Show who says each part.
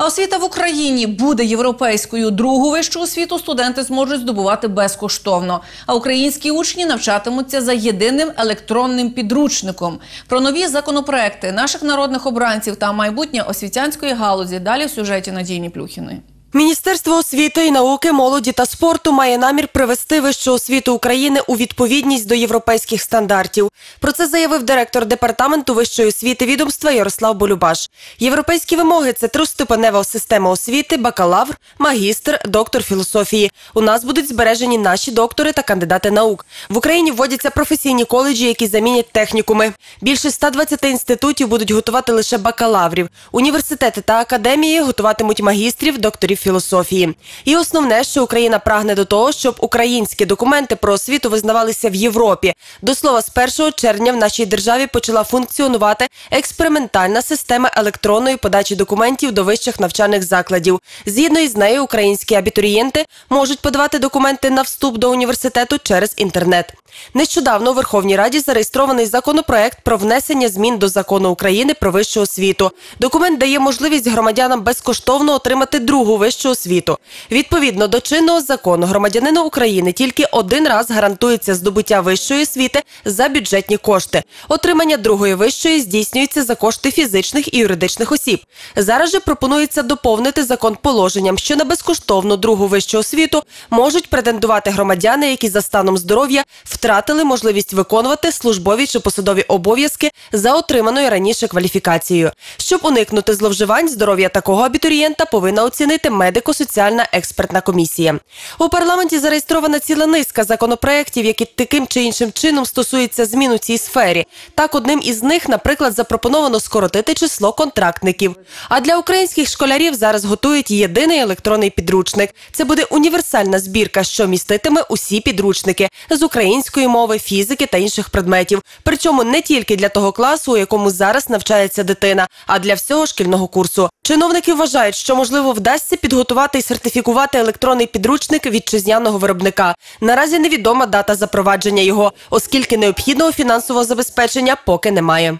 Speaker 1: А освіта в Україні буде європейською. Другу вищу освіту студенти зможуть здобувати безкоштовно. А українські учні навчатимуться за єдиним електронним підручником. Про нові законопроекти наших народних обранців та майбутнє освітянської галузі далі в сюжеті Надії Плюхіної.
Speaker 2: Міністерство освіти і науки, молоді та спорту має намір привести вищу освіту України у відповідність до європейських стандартів. Про це заявив директор департаменту вищої освіти відомства Ярослав Болюбаш. Європейські вимоги це трьохступенева система освіти, бакалавр, магістр, доктор філософії. У нас будуть збережені наші доктори та кандидати наук. В Україні вводяться професійні коледжі, які замінять технікуми. Більше 120 інститутів будуть готувати лише бакалаврів. Університети та академії готуватимуть магістрів, докторів філософії. І основне, що Україна прагне до того, щоб українські документи про освіту визнавалися в Європі. До слова, з 1 червня в нашій державі почала функціонувати експериментальна система електронної подачі документів до вищих навчальних закладів. Згідно із нею, українські абітурієнти можуть подавати документи на вступ до університету через інтернет. Нещодавно у Верховній Раді зареєстрований законопроект про внесення змін до закону України про вищу освіту. Документ дає можливість громадянам безкоштовно отримати другу вищу освіту. Відповідно до чинного закону, громадянину України тільки один раз гарантується здобуття вищої освіти за бюджетні кошти. Отримання другої вищої здійснюється за кошти фізичних і юридичних осіб. Зараз же пропонується доповнити закон положенням, що на безкоштовну другу вищу освіту можуть претендувати громадяни, які за станом здоров'я втратили можливість виконувати службові чи посадові обов'язки за отриманою раніше кваліфікацією. Щоб уникнути зловживань, здоров'я такого абітурієнта повинна оцінити медико-соціальна експертна комісія. У парламенті зареєстрована ціла низка законопроєктів, які таким чи іншим чином стосуються змін у цій сфері. Так, одним із них, наприклад, запропоновано скоротити число контрактників. А для українських школярів зараз готують єдиний електронний підручник. Це буде універсальна збірка, що міститиме усі підручники з української мови, фізики та інших предметів. Причому не тільки для того класу, у якому зараз навчається дитина, а для всього шкільного курсу. Чиновники вважають, що можливо вдасться підготувати і сертифікувати електронний підручник вітчизняного виробника. Наразі невідома дата запровадження його, оскільки необхідного фінансового забезпечення поки немає.